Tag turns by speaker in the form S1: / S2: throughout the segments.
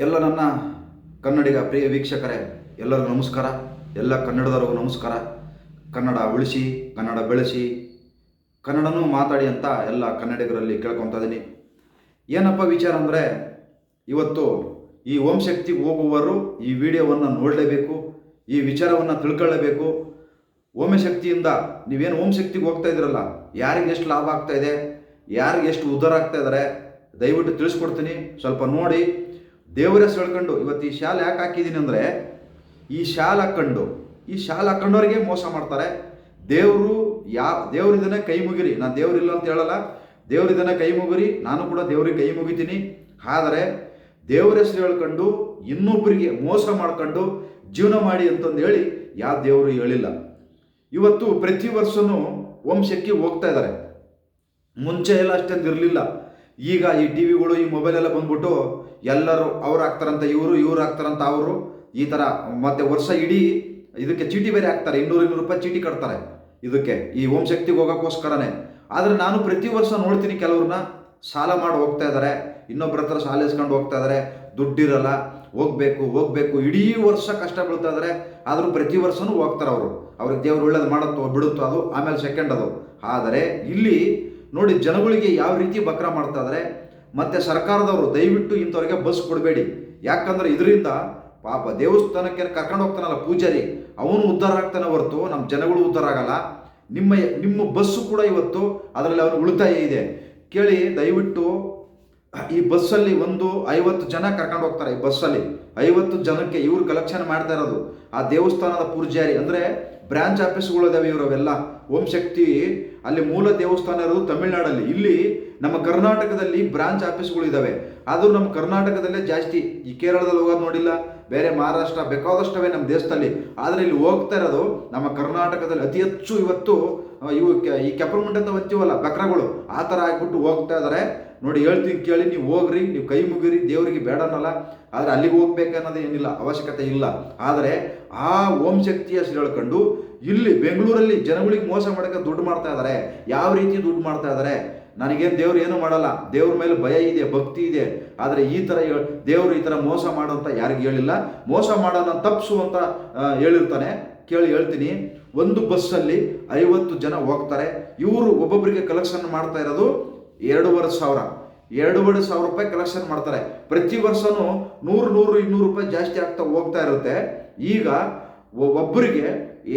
S1: ಎಲ್ಲ ನನ್ನ ಕನ್ನಡಿಗ ಪ್ರಿಯ ವೀಕ್ಷಕರೇ, ಎಲ್ಲರಿಗೂ ನಮಸ್ಕಾರ. ಎಲ್ಲ ಕನ್ನಡದವ್ರಿಗೂ ನಮಸ್ಕಾರ. ಕನ್ನಡ ಉಳಿಸಿ, ಕನ್ನಡ ಬೆಳೆಸಿ, ಕನ್ನಡನೂ ಮಾತಾಡಿ ಅಂತ ಎಲ್ಲ ಕನ್ನಡಿಗರಲ್ಲಿ ಕೇಳ್ಕೊತಾ ಇದ್ದೀನಿ. ಏನಪ್ಪ ವಿಚಾರ ಅಂದರೆ, ಇವತ್ತು ಈ ಓಂ ಶಕ್ತಿಗೆ ಹೋಗುವವರು ಈ ವಿಡಿಯೋವನ್ನು ನೋಡಲೇಬೇಕು, ಈ ವಿಚಾರವನ್ನು ತಿಳ್ಕೊಳ್ಳೇಬೇಕು. ಓಮ ಶಕ್ತಿಯಿಂದ ನೀವೇನು ಓಂ ಶಕ್ತಿಗೆ ಹೋಗ್ತಾ ಇದ್ದೀರಲ್ಲ, ಯಾರಿಗೆ ಎಷ್ಟು ಲಾಭ ಆಗ್ತಾ ಇದೆ, ಯಾರಿಗೆ ಎಷ್ಟು ಉದ್ಧಾರ ಆಗ್ತಾ ಇದ್ದಾರೆ, ದಯವಿಟ್ಟು ತಿಳಿಸ್ಕೊಡ್ತೀನಿ. ಸ್ವಲ್ಪ ನೋಡಿ. ದೇವರ ಸೆಳ್ಕೊಂಡು ಇವತ್ತು ಈ ಶಾಲೆ ಯಾಕೆ ಹಾಕಿದ್ದೀನಿ ಅಂದರೆ, ಈ ಶಾಲೆ ಹಾಕ್ಕೊಂಡು ಈ ಶಾಲ ಹಾಕ್ಕೊಂಡವ್ರಿಗೆ ಮೋಸ ಮಾಡ್ತಾರೆ. ದೇವರು ಯಾ ದೇವರಿದನೇ ಕೈ ಮುಗಿರಿ. ನಾನು ದೇವರಿಲ್ಲ ಅಂತ ಹೇಳಲ್ಲ. ದೇವರಿದನೇ ಕೈ ಮುಗಿರಿ. ನಾನು ಕೂಡ ದೇವ್ರಿಗೆ ಕೈ ಮುಗಿತೀನಿ. ಆದರೆ ದೇವರ ಹೆಸರು ಹೇಳ್ಕೊಂಡು ಇನ್ನೊಬ್ಬರಿಗೆ ಮೋಸ ಮಾಡ್ಕೊಂಡು ಜೀವನ ಮಾಡಿ ಅಂತಂದು ಹೇಳಿ ಯಾವ ದೇವರು ಹೇಳಿಲ್ಲ. ಇವತ್ತು ಪ್ರತಿ ವರ್ಷನೂ ವಂಶಕ್ಕೆ ಹೋಗ್ತಾ ಇದ್ದಾರೆ. ಮುಂಚೆ ಎಲ್ಲ ಅಷ್ಟೊಂದು ಇರಲಿಲ್ಲ. ಈಗ ಈ ಟಿ ವಿಗಳು ಈ ಮೊಬೈಲ್ ಎಲ್ಲ ಬಂದ್ಬಿಟ್ಟು ಎಲ್ಲರೂ ಅವ್ರು ಆಗ್ತಾರಂತ ಇವರು, ಇವ್ರು ಆಗ್ತಾರಂತ ಅವರು. ಈ ಥರ ಮತ್ತೆ ವರ್ಷ ಇಡೀ ಇದಕ್ಕೆ ಚೀಟಿ ಬೇರೆ ಹಾಕ್ತಾರೆ. ಇನ್ನೂರು ಇನ್ನೂರು ರೂಪಾಯಿ ಚೀಟಿ ಕಟ್ತಾರೆ ಇದಕ್ಕೆ. ಈ ಓಂ ಶಕ್ತಿಗೆ ಹೋಗೋಕ್ಕೋಸ್ಕರನೇ. ಆದರೆ ನಾನು ಪ್ರತಿ ವರ್ಷ ನೋಡ್ತೀನಿ ಕೆಲವ್ರನ್ನ, ಸಾಲ ಮಾಡಿ ಹೋಗ್ತಾ ಇದ್ದಾರೆ ಇನ್ನೊಬ್ಬರ ಹತ್ರ ಸಾಲ ಇಸ್ಕೊಂಡು ಹೋಗ್ತಾ ಇದ್ದಾರೆ ದುಡ್ಡಿರಲ್ಲ, ಹೋಗ್ಬೇಕು ಹೋಗ್ಬೇಕು. ಇಡೀ ವರ್ಷ ಕಷ್ಟ ಬೀಳ್ತಾ ಇದ್ದಾರೆ ಆದರೂ ಪ್ರತಿ ವರ್ಷನೂ ಹೋಗ್ತಾರೆ ಅವರು. ಅವ್ರಿಗೆ ದೇವ್ರು ಒಳ್ಳೇದು ಮಾಡುತ್ತೋ, ಬಿಡುತ್ತೋ ಅದು, ಆಮೇಲೆ ಸೆಕೆಂಡ್ ಅದು. ಆದರೆ ಇಲ್ಲಿ ನೋಡಿ ಜನಗಳಿಗೆ ಯಾವ ರೀತಿ ಬಕ್ರ ಮಾಡ್ತಾ ಇದ್ದಾರೆ ಮತ್ತೆ ಸರ್ಕಾರದವರು ದಯವಿಟ್ಟು ಇಂಥವ್ರಿಗೆ ಬಸ್ ಕೊಡಬೇಡಿ. ಯಾಕಂದ್ರೆ ಇದರಿಂದ ಪಾಪ ದೇವಸ್ಥಾನಕ್ಕೆ ಕರ್ಕೊಂಡು ಹೋಗ್ತಾನಲ್ಲ ಪೂಜಾರಿ, ಅವನು ಉದ್ಧಾರ ಆಗ್ತಾನೆ ಹೊರತು ನಮ್ಮ ಜನಗಳು ಉದ್ಧಾರ ಆಗಲ್ಲ. ನಿಮ್ಮ ನಿಮ್ಮ ಬಸ್ಸು ಕೂಡ ಇವತ್ತು ಅದರಲ್ಲಿ ಅವನು ಉಳಿತಾಯ ಇದೆ. ಕೇಳಿ, ದಯವಿಟ್ಟು ಈ ಬಸ್ಸಲ್ಲಿ ಒಂದು ಐವತ್ತು ಜನ ಕರ್ಕೊಂಡು ಹೋಗ್ತಾರೆ ಈ ಬಸ್ಸಲ್ಲಿ. ಐವತ್ತು ಜನಕ್ಕೆ ಇವರು ಕಲೆಕ್ಷನ್ ಮಾಡ್ತಾ ಇರೋದು. ಆ ದೇವಸ್ಥಾನದ ಪೂಜಾರಿ ಅಂದರೆ ಬ್ರಾಂಚ್ ಆಫೀಸ್ಗಳು ಇದಾವೆ ಇವರವೆಲ್ಲ ಓಂ ಶಕ್ತಿ, ಅಲ್ಲಿ ಮೂಲ ದೇವಸ್ಥಾನ ಇರೋದು ತಮಿಳ್ನಾಡಲ್ಲಿ. ಇಲ್ಲಿ ನಮ್ಮ ಕರ್ನಾಟಕದಲ್ಲಿ ಬ್ರಾಂಚ್ ಆಫೀಸ್ಗಳು ಇದಾವೆ. ಅದು ನಮ್ಮ ಕರ್ನಾಟಕದಲ್ಲೇ ಜಾಸ್ತಿ. ಈ ಕೇರಳದಲ್ಲಿ ಹೋಗೋದು ನೋಡಿಲ್ಲ. ಬೇರೆ ಮಹಾರಾಷ್ಟ್ರ ಬೇಕಾದಷ್ಟವೇ ನಮ್ಮ ದೇಶದಲ್ಲಿ. ಆದರೆ ಇಲ್ಲಿ ಹೋಗ್ತಾ ಇರೋದು ನಮ್ಮ ಕರ್ನಾಟಕದಲ್ಲಿ ಅತಿ ಹೆಚ್ಚು ಇವತ್ತು ಇವು ಈ ಕೆಪರ್ಮುಂಡ ಅಂತ ಹೊತ್ತೀವಲ್ಲ ಬಕ್ರಗಳು. ಆ ಥರ ಆಗ್ಬಿಟ್ಟು ಹೋಗ್ತಾ ಇದ್ದಾರೆ ನೋಡಿ ಹೇಳ್ತೀನಿ ಕೇಳಿ, ನೀವು ಹೋಗ್ರಿ, ನೀವು ಕೈ ಮುಗಿರಿ, ದೇವರಿಗೆ ಬೇಡ ಅನ್ನಲ್ಲ. ಆದರೆ ಅಲ್ಲಿಗೆ ಹೋಗ್ಬೇಕನ್ನೋದು ಏನಿಲ್ಲ, ಅವಶ್ಯಕತೆ ಇಲ್ಲ. ಆದರೆ ಆ ಓಂ ಶಕ್ತಿಯ ಹೆಸರು ಹೇಳ್ಕೊಂಡು ಇಲ್ಲಿ ಬೆಂಗಳೂರಲ್ಲಿ ಜನಗಳಿಗೆ ಮೋಸ ಮಾಡೋಕ್ಕೆ ದುಡ್ಡು ಮಾಡ್ತಾ ಇದ್ದಾರೆ. ಯಾವ ರೀತಿ ದುಡ್ಡು ಮಾಡ್ತಾ ಇದ್ದಾರೆ? ನನಗೇನು ದೇವ್ರು ಏನು ಮಾಡಲ್ಲ. ದೇವ್ರ ಮೇಲೆ ಭಯ ಇದೆ, ಭಕ್ತಿ ಇದೆ. ಆದರೆ ಈ ಥರ ದೇವರು ಈ ಥರ ಮೋಸ ಮಾಡು ಅಂತ ಯಾರಿಗೂ ಹೇಳಿಲ್ಲ. ಮೋಸ ಮಾಡೋಣ ತಪ್ಪಿಸು ಅಂತ ಹೇಳಿರ್ತಾನೆ. ಕೇಳಿ ಹೇಳ್ತೀನಿ. ಒಂದು ಬಸ್ಸಲ್ಲಿ ಐವತ್ತು ಜನ ಹೋಗ್ತಾರೆ. ಇವರು ಒಬ್ಬೊಬ್ಬರಿಗೆ ಕಲೆಕ್ಷನ್ ಮಾಡ್ತಾ ಇರೋದು ಎರಡೂವರೆ ಸಾವಿರ. ಎರಡೂವರೆ ಸಾವಿರ ರೂಪಾಯಿ ಕಲೆಕ್ಷನ್ ಮಾಡ್ತಾರೆ. ಪ್ರತಿ ವರ್ಷನೂ ನೂರು ನೂರು, ಇನ್ನೂರು ರೂಪಾಯಿ ಜಾಸ್ತಿ ಆಗ್ತಾ ಹೋಗ್ತಾ ಇರುತ್ತೆ. ಈಗ ಒಬ್ಬರಿಗೆ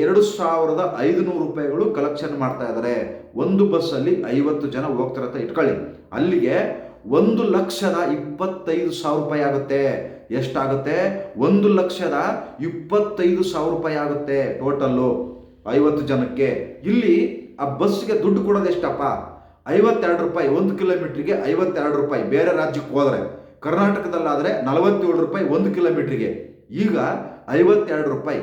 S1: ಎರಡು ಸಾವಿರದ ಐದುನೂರು ರೂಪಾಯಿಗಳು ಕಲೆಕ್ಷನ್ ಮಾಡ್ತಾ ಇದ್ದಾರೆ ಒಂದು ಬಸ್ಸಲ್ಲಿ ಐವತ್ತು ಜನ ಹೋಗ್ತಾರಂತ ಇಟ್ಕೊಳ್ಳಿ. ಅಲ್ಲಿಗೆ ಒಂದು ಲಕ್ಷದ ಇಪ್ಪತ್ತೈದು ಸಾವಿರ ರೂಪಾಯಿ ಆಗುತ್ತೆ. ಎಷ್ಟಾಗುತ್ತೆ? ಒಂದು ಲಕ್ಷದ ಇಪ್ಪತ್ತೈದು ಸಾವಿರ ರೂಪಾಯಿ ಆಗುತ್ತೆ ಟೋಟಲ್ಲು ಐವತ್ತು ಜನಕ್ಕೆ. ಇಲ್ಲಿ ಆ ಬಸ್ಗೆ ದುಡ್ಡು ಕೊಡೋದು ಎಷ್ಟಪ್ಪ? ಐವತ್ತೆರಡು ರೂಪಾಯಿ. ಒಂದು ಕಿಲೋಮೀಟ್ರಿಗೆ ಐವತ್ತೆರಡು ರೂಪಾಯಿ. ಬೇರೆ ರಾಜ್ಯಕ್ಕೆ ಹೋದರೆ. ಕರ್ನಾಟಕದಲ್ಲಾದರೆ ನಲವತ್ತೇಳು ರೂಪಾಯಿ ಒಂದು ಕಿಲೋಮೀಟ್ರಿಗೆ ಈಗ ಐವತ್ತೆರಡು ರೂಪಾಯಿ.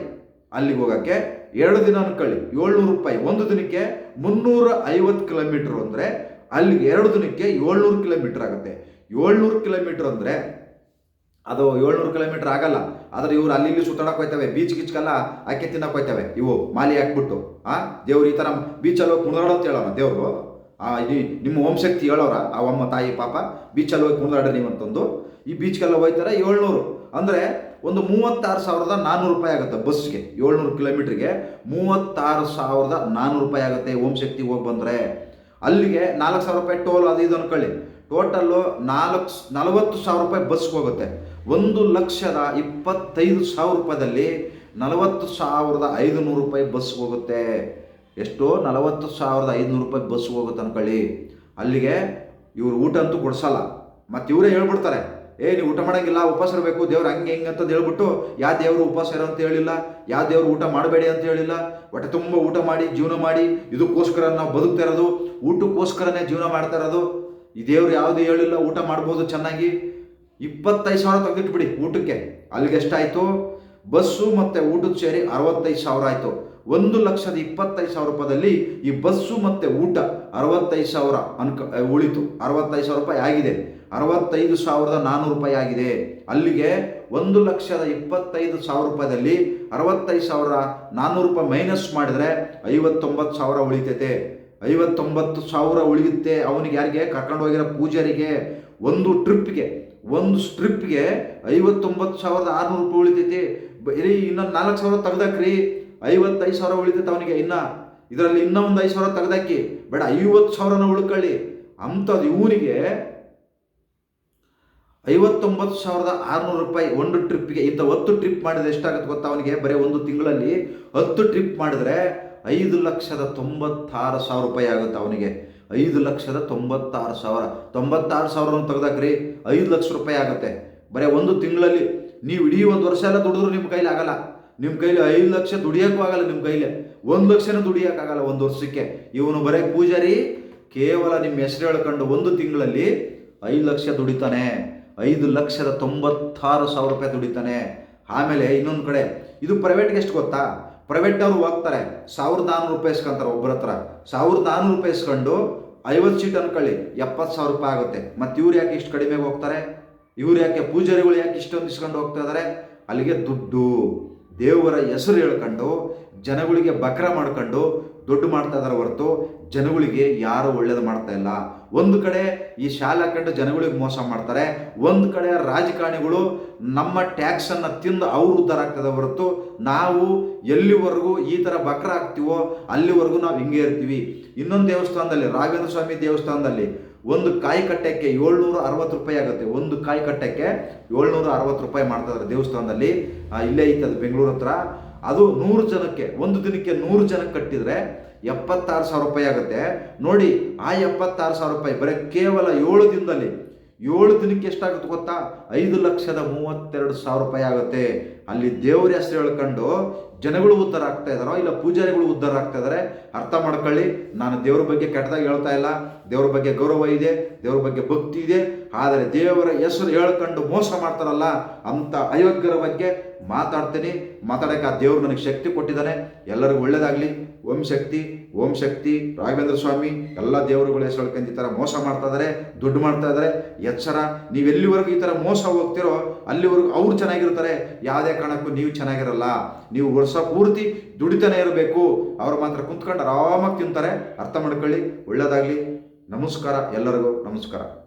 S1: ಅಲ್ಲಿಗೆ ಹೋಗೋಕ್ಕೆ ಎರಡು ದಿನ ಅನ್ಕೊಳ್ಳಿ. ಏಳ್ನೂರು ರೂಪಾಯಿ. ಒಂದು ದಿನಕ್ಕೆ ಮುನ್ನೂರ ಐವತ್ತು ಕಿಲೋಮೀಟ್ರ್ ಅಂದರೆ ಅಲ್ಲಿಗೆ ಎರಡು ದಿನಕ್ಕೆ ಏಳ್ನೂರು ಕಿಲೋಮೀಟ್ರ್ ಆಗುತ್ತೆ. ಏಳ್ನೂರು ಕಿಲೋಮೀಟ್ರ್ ಅಂದರೆ ಅದು ಏಳ್ನೂರು ಕಿಲೋಮೀಟ್ರ್ ಆಗಲ್ಲ. ಆದರೆ ಇವರು ಅಲ್ಲಿ ಇಲ್ಲಿ ಸುತ್ತಾಡಕ್ಕೆ ಹೋಯ್ತವೆ. ಬೀಚ್ ಗೀಚ್ಗೆಲ್ಲ ಅಕ್ಕಿ ತಿನ್ನಕ್ಕೆ ಹೋಯ್ತವೆ. ಇವು ಮಾಲಿ ಹಾಕ್ಬಿಟ್ಟು. ಆ, ದೇವ್ರು ಈ ಥರ ಬೀಚಲ್ಲಿ ಹೋಗಿ ಕುಣಿದಾಡೋ ಅಂತ ಹೇಳೋಣ. ದೇವರು ಆ, ಇದು ನಿಮ್ಮ ಓಂ ಶಕ್ತಿ ಹೇಳೋರ ಆ ಅಮ್ಮ ತಾಯಿ ಪಾಪ ಬೀಚಲ್ಲಿ ಹೋಗಿ ಕುಣಿದಾಡ್ರಿ ನೀವು ಅಂತಂದು, ಈ ಬೀಚ್ಗೆಲ್ಲ ಹೋಗ್ತಾರೆ ಏಳ್ನೂರು. ಅಂದರೆ ಒಂದು ಮೂವತ್ತಾರು ಸಾವಿರದ ನಾನ್ನೂರು ರೂಪಾಯಿ ಆಗುತ್ತೆ ಬಸ್ಗೆ, ಏಳ್ನೂರು ಕಿಲೋಮೀಟ್ರಿಗೆ. ಮೂವತ್ತಾರು ಸಾವಿರದ ನಾನ್ನೂರು ರೂಪಾಯಿ ಆಗುತ್ತೆ ಓಂ ಶಕ್ತಿ ಹೋಗಿ ಬಂದರೆ. ಅಲ್ಲಿಗೆ ನಾಲ್ಕು ಸಾವಿರ ರೂಪಾಯಿ ಟೋಲ್ ಅದು ಇದು ಅಂದ್ಕೊಳ್ಳಿ ಟೋಟಲ್ಲು ನಾಲ್ಕು ನಲವತ್ತು ಸಾವಿರ ರೂಪಾಯಿ ಬಸ್ಗೆ ಹೋಗುತ್ತೆ. ಒಂದು ಲಕ್ಷದ ಇಪ್ಪತ್ತೈದು ಸಾವಿರ ರೂಪಾಯಿದಲ್ಲಿ ನಲವತ್ತು ಸಾವಿರದ ಐದುನೂರು ರೂಪಾಯಿ ಬಸ್ಗೆ ಹೋಗುತ್ತೆ. ಎಷ್ಟು ನಲವತ್ತು ಸಾವಿರದ ಐದುನೂರು ರೂಪಾಯಿ ಬಸ್ ಹೋಗುತ್ತೆ ಅನ್ಕೊಳ್ಳಿ. ಅಲ್ಲಿಗೆ ಇವ್ರು ಊಟ ಅಂತೂ ಕೊಡ್ಸಲ್ಲ. ಮತ್ತು ಇವರೇ ಹೇಳ್ಬಿಡ್ತಾರೆ, ಏ, ನೀವು ಊಟ ಮಾಡೋಂಗಿಲ್ಲ, ಉಪವಾಸ ಇರಬೇಕು, ದೇವ್ರು ಹಂಗೆ ಹಿಂಗೆ ಅಂತ ಹೇಳ್ಬಿಟ್ಟು ಯಾವ ದೇವರು ಉಪವಾಸ ಇರೋ ಅಂತ ಹೇಳಿಲ್ಲ ಯಾವ ದೇವರು ಊಟ ಮಾಡಬೇಡಿ ಅಂತ ಹೇಳಿಲ್ಲ. ಹೊಟ್ಟೆ ತುಂಬ ಊಟ ಮಾಡಿ, ಜೀವನ ಮಾಡಿ, ಇದಕ್ಕೋಸ್ಕರ ನಾವು ಬದುಕ್ತಾ ಇರೋದು, ಊಟಕ್ಕೋಸ್ಕರನೇ ಜೀವನ ಮಾಡ್ತಾ ಇರೋದು. ಈ ದೇವ್ರು ಯಾವುದು ಹೇಳಿಲ್ಲ, ಊಟ ಮಾಡ್ಬೋದು ಚೆನ್ನಾಗಿ. ಇಪ್ಪತ್ತೈದು ಸಾವಿರ ತೆಗೆದಿಟ್ಬಿಡಿ ಊಟಕ್ಕೆ. ಅಲ್ಲಿಗೆ ಎಷ್ಟಾಯಿತು? ಬಸ್ಸು ಮತ್ತು ಊಟದ ಸೇರಿ ಅರವತ್ತೈದು ಸಾವಿರ ಆಯಿತು. ಒಂದು ಲಕ್ಷದ ಇಪ್ಪತ್ತೈದು ಸಾವಿರ ರೂಪಾಯಿದಲ್ಲಿ ಈ ಬಸ್ಸು ಮತ್ತು ಊಟ ಅರವತ್ತೈದು ಸಾವಿರ ಅನ್ಕ ಉಳಿತು. ಅರವತ್ತೈದು ಸಾವಿರ ರೂಪಾಯಿ ಆಗಿದೆ. ಅರವತ್ತೈದು ಸಾವಿರದ ನಾನ್ನೂರು ರೂಪಾಯಿ ಆಗಿದೆ. ಅಲ್ಲಿಗೆ ಒಂದು ಲಕ್ಷದ ಇಪ್ಪತ್ತೈದು ಸಾವಿರ ರೂಪಾಯಿದಲ್ಲಿ ಅರವತ್ತೈದು ಸಾವಿರ ನಾನ್ನೂರು ರೂಪಾಯಿ ಮೈನಸ್ ಮಾಡಿದರೆ ಐವತ್ತೊಂಬತ್ತು ಸಾವಿರ ಉಳಿತೈತೆ. ಐವತ್ತೊಂಬತ್ತು ಸಾವಿರ ಉಳಿಯುತ್ತೆ. ಅವನಿಗೆ ಯಾರಿಗೆ? ಕರ್ಕೊಂಡು ಹೋಗಿರೋ ಪೂಜಾರಿಗೆ. ಒಂದು ಟ್ರಿಪ್ಗೆ, ಒಂದು ಸ್ಟ್ರಿಪ್ಗೆ ಐವತ್ತೊಂಬತ್ತು ಸಾವಿರದ ಆರುನೂರು ರೂಪಾಯಿ ಉಳಿತೈತಿ. ಇನ್ನೊಂದು ನಾಲ್ಕು ಸಾವಿರ ತೆಗ್ದಾಕ್ರಿ. ಐವತ್ತೈದು ಸಾವಿರ ಉಳಿತೈತೆ ಅವನಿಗೆ ಇನ್ನ. ಇದರಲ್ಲಿ ಇನ್ನೂ ಒಂದು ಐದು ಸಾವಿರ ತೆಗೆದಾಕಿ ಬೇಡ, ಐವತ್ತು ಸಾವಿರನ ಉಳ್ಕೊಳ್ಳಿ ಅಂಥದ್ದು ಇವನಿಗೆ ಐವತ್ತೊಂಬತ್ತು ಸಾವಿರದ ಆರುನೂರು ರೂಪಾಯಿ ಒಂದು ಟ್ರಿಪ್ಗೆ ಇಂಥ ಹತ್ತು ಟ್ರಿಪ್ ಮಾಡಿದ್ರೆ ಎಷ್ಟಾಗುತ್ತೆ ಗೊತ್ತಾ ಅವನಿಗೆ? ಬರೀ ಒಂದು ತಿಂಗಳಲ್ಲಿ ಹತ್ತು ಟ್ರಿಪ್ ಮಾಡಿದ್ರೆ ಐದು ಲಕ್ಷದ ತೊಂಬತ್ತಾರು ಸಾವಿರ ರೂಪಾಯಿ ಆಗುತ್ತೆ ಅವನಿಗೆ. ಐದು ಲಕ್ಷದ ತೊಂಬತ್ತಾರು ಸಾವಿರ. ತೊಂಬತ್ತಾರು ಸಾವಿರನ ತೆಗೆದಾಕ್ರಿ, ಐದು ಲಕ್ಷ ರೂಪಾಯಿ ಆಗುತ್ತೆ. ಬರೀ ಒಂದು ತಿಂಗಳಲ್ಲಿ, ನೀವು ಇಡೀ ಒಂದು ವರ್ಷ ಎಲ್ಲ ದುಡಿದ್ರು ನಿಮ್ಮ ಕೈಲಿ ಆಗಲ್ಲ. ನಿಮ್ಮ ಕೈಲಿ ಐದು ಲಕ್ಷ ದುಡಿಯೋಕ್ಕೂ ಆಗಲ್ಲ ನಿಮ್ಮ ಕೈಲಿ. ಒಂದು ಲಕ್ಷನೂ ದುಡಿಯೋಕ್ಕಾಗಲ್ಲ ಒಂದು ವರ್ಷಕ್ಕೆ. ಇವನು ಬರೀ ಪೂಜಾರಿ, ಕೇವಲ ನಿಮ್ಮ ಹೆಸರು ಹೇಳ್ಕೊಂಡು ಒಂದು ತಿಂಗಳಲ್ಲಿ ಐದು ಲಕ್ಷ ದುಡಿತಾನೆ. ಐದು ಲಕ್ಷದ ತೊಂಬತ್ತಾರು ಸಾವಿರ ರೂಪಾಯಿ ದುಡಿತಾನೆ. ಆಮೇಲೆ ಇನ್ನೊಂದು ಕಡೆ, ಇದು ಪ್ರೈವೇಟ್ಗೆ ಎಷ್ಟು ಗೊತ್ತಾ? ಪ್ರೈವೇಟ್ನವ್ರು ಹೋಗ್ತಾರೆ, ಸಾವಿರದ ನಾನ್ನೂರು ರೂಪಾಯಿ ಇಸ್ಕೊಂತಾರೆ ಒಬ್ಬರ ಹತ್ರ. ಸಾವಿರದ ನಾನ್ನೂರು ರೂಪಾಯಿ ಇಸ್ಕೊಂಡು ಐವತ್ತು ಸೀಟ್ ಅನ್ಕೊಳ್ಳಿ, ಎಪ್ಪತ್ತು ಸಾವಿರ ರೂಪಾಯಿ ಆಗುತ್ತೆ. ಮತ್ತು ಇವ್ರು ಯಾಕೆ ಇಷ್ಟು ಕಡಿಮೆಗೆ ಹೋಗ್ತಾರೆ? ಇವ್ರು ಯಾಕೆ, ಪೂಜಾರಿಗಳು ಯಾಕೆ ಇಷ್ಟೊಂದು ಇಸ್ಕೊಂಡು ಹೋಗ್ತಾ ಇದ್ದಾರೆ ಅಲ್ಲಿಗೆ ದುಡ್ಡು. ದೇವರ ಹೆಸರು ಹೇಳ್ಕೊಂಡು, ಜನಗಳಿಗೆ ಬಕ್ರ ಮಾಡ್ಕೊಂಡು ದುಡ್ಡು ಮಾಡ್ತಾ ಇದಾರೆ ಹೊರತು ಜನಗಳಿಗೆ ಯಾರು ಒಳ್ಳೇದು ಮಾಡ್ತಾ ಇಲ್ಲ. ಒಂದು ಕಡೆ ಈ ಶಾಲೆ ಹಾಕೊಂಡು ಜನಗಳಿಗೆ ಮೋಸ ಮಾಡ್ತಾರೆ, ಒಂದು ಕಡೆ ರಾಜಕಾರಣಿಗಳು ನಮ್ಮ ಟ್ಯಾಕ್ಸನ್ನು ತಿಂದು ಅವ್ರು ಉದ್ಧಾರ ಆಗ್ತದೆ ಹೊರತು ನಾವು ಎಲ್ಲಿವರೆಗೂ ಈ ಥರ ಬಕ್ರ ಆಗ್ತೀವೋ ಅಲ್ಲಿವರೆಗೂ ನಾವು ಹಿಂಗೆ ಇರ್ತೀವಿ. ಇನ್ನೊಂದು ದೇವಸ್ಥಾನದಲ್ಲಿ, ರಾಘವೇಂದ್ರ ಸ್ವಾಮಿ ದೇವಸ್ಥಾನದಲ್ಲಿ ಒಂದು ಕಾಯಿ ಕಟ್ಟಕ್ಕೆ ಏಳ್ನೂರ ಅರವತ್ತು ರೂಪಾಯಿ ಆಗುತ್ತೆ. ಒಂದು ಕಾಯಿ ಕಟ್ಟಕ್ಕೆ ಏಳ್ನೂರ ಅರವತ್ತು ರೂಪಾಯಿ ಮಾಡ್ತಾ ಇದ್ದಾರೆ ದೇವಸ್ಥಾನದಲ್ಲಿ. ಇಲ್ಲೇ ಐತೆ ಅದು ಬೆಂಗಳೂರು ಹತ್ರ. ಅದು ನೂರು ಜನಕ್ಕೆ, ಒಂದು ದಿನಕ್ಕೆ ನೂರು ಜನಕ್ಕೆ ಕಟ್ಟಿದರೆ ಎಪ್ಪತ್ತಾರು ಸಾವಿರ ರೂಪಾಯಿ ಆಗುತ್ತೆ. ನೋಡಿ, ಆ ಎಪ್ಪತ್ತಾರು ಸಾವಿರ ರೂಪಾಯಿ ಬರೀ ಕೇವಲ ಏಳು ದಿನದಲ್ಲಿ ಏಳು ದಿನಕ್ಕೆ ಎಷ್ಟಾಗುತ್ತೆ ಗೊತ್ತಾ? ಐದು ಲಕ್ಷದ ಮೂವತ್ತೆರಡು ಸಾವಿರ ರೂಪಾಯಿ ಆಗುತ್ತೆ. ಅಲ್ಲಿ ದೇವ್ರ ಹೆಸರು ಹೇಳ್ಕೊಂಡು ಜನಗಳು ಉದ್ಧಾರ ಆಗ್ತಾ ಇದ್ದಾರೋ ಇಲ್ಲ ಪೂಜಾರಿಗಳು ಉದ್ಧಾರ ಆಗ್ತಾ ಇದಾರೆ ಅರ್ಥ ಮಾಡ್ಕೊಳ್ಳಿ. ನಾನು ದೇವ್ರ ಬಗ್ಗೆ ಕೆಟ್ಟದಾಗಿ ಹೇಳ್ತಾ ಇಲ್ಲ. ದೇವ್ರ ಬಗ್ಗೆ ಗೌರವ ಇದೆ, ದೇವ್ರ ಬಗ್ಗೆ ಭಕ್ತಿ ಇದೆ. ಆದರೆ ದೇವರ ಹೆಸರು ಹೇಳ್ಕೊಂಡು ಮೋಸ ಮಾಡ್ತಾರಲ್ಲ, ಅಂತ ಅಯೋಗ್ಯರ ಬಗ್ಗೆ ಮಾತಾಡ್ತೀನಿ. ಮಾತಾಡಕ್ಕೆ ಆ ದೇವ್ರು ನನಗೆ ಶಕ್ತಿ ಕೊಟ್ಟಿದ್ದಾನೆ. ಎಲ್ಲರಿಗೂ ಒಳ್ಳೇದಾಗಲಿ. ಓಂ ಶಕ್ತಿ. ಓಂ ಶಕ್ತಿ, ರಾಘವೇಂದ್ರ ಸ್ವಾಮಿ, ಎಲ್ಲ ದೇವರುಗಳ ಹೆಸರು ಈ ಥರ ಮೋಸ ಮಾಡ್ತಾ ಇದ್ದಾರೆ ದುಡ್ಡು ಮಾಡ್ತಾ ಇದ್ದಾರೆ ಎಚ್ಚರ, ನೀವು ಎಲ್ಲಿವರೆಗೂ ಈ ಥರ ಮೋಸ ಹೋಗ್ತಿರೋ ಅಲ್ಲಿವರೆಗೂ ಅವ್ರು ಚೆನ್ನಾಗಿರ್ತಾರೆ. ಯಾವುದೇ ಕಾರಣಕ್ಕೂ ನೀವು ಚೆನ್ನಾಗಿರಲ್ಲ. ನೀವು ವರ್ಷ ಪೂರ್ತಿ ದುಡಿತಾನೆ ಇರಬೇಕು. ಅವ್ರು ಮಾತ್ರ ಕುಂತ್ಕೊಂಡು ಆರಾಮಾಗಿ ತಿಂತಾರೆ. ಅರ್ಥ ಮಾಡ್ಕೊಳ್ಳಿ. ಒಳ್ಳೇದಾಗಲಿ. ನಮಸ್ಕಾರ ಎಲ್ಲರಿಗೂ. ನಮಸ್ಕಾರ.